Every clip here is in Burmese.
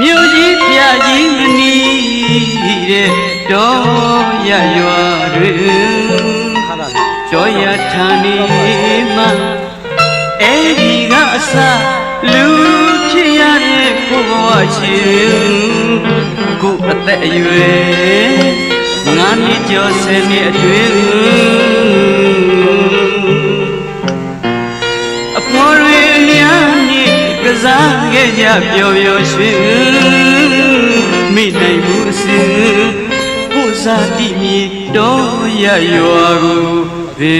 မြို့ကြီးပြကြီးမနီတဲ့တော်ရရွာတွေကျော်ရဌာနေမှာအဲ့ဒီကအစလူဖြစ်ရတဲ့ကိုဘဝချင်းကိုအသက်အရွယ်ငါနှစ်ကျော်ဆယ်နှစ်အတွင်းအဖော်ရင်းများနေကစားခဲ့ကြပျော်ပျော်ရွှင် စဉ်ကိုစားတိမြေတော်ရရွာကိုဘေ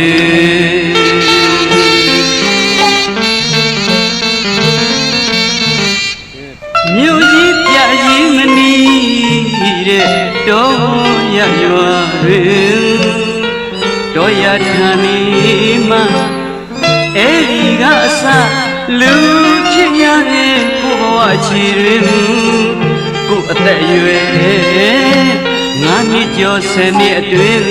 မြို့ကြီးပြကြီးမနီတဲ့တော်ရရွာတွင်တော်ရထန်နေမှအဲ့ဒီကအစလူဖြစ်ရတဲ့ကိုဘဝချီတွင် ကိုအသက်အရွယ်ငါနှစ်ကျော်ဆယ်နှစ်အတွင်း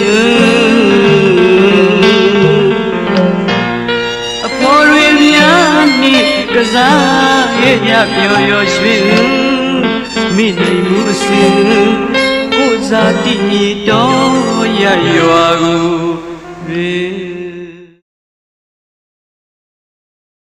အဖော်ရင်းများနှင့်ကစားရဲ့ညပျော်ရွှင်ရွှင်မိနိုင်မှုအစဉ်ကိုဇာတိမြေတော်ရရွာကိုဘေး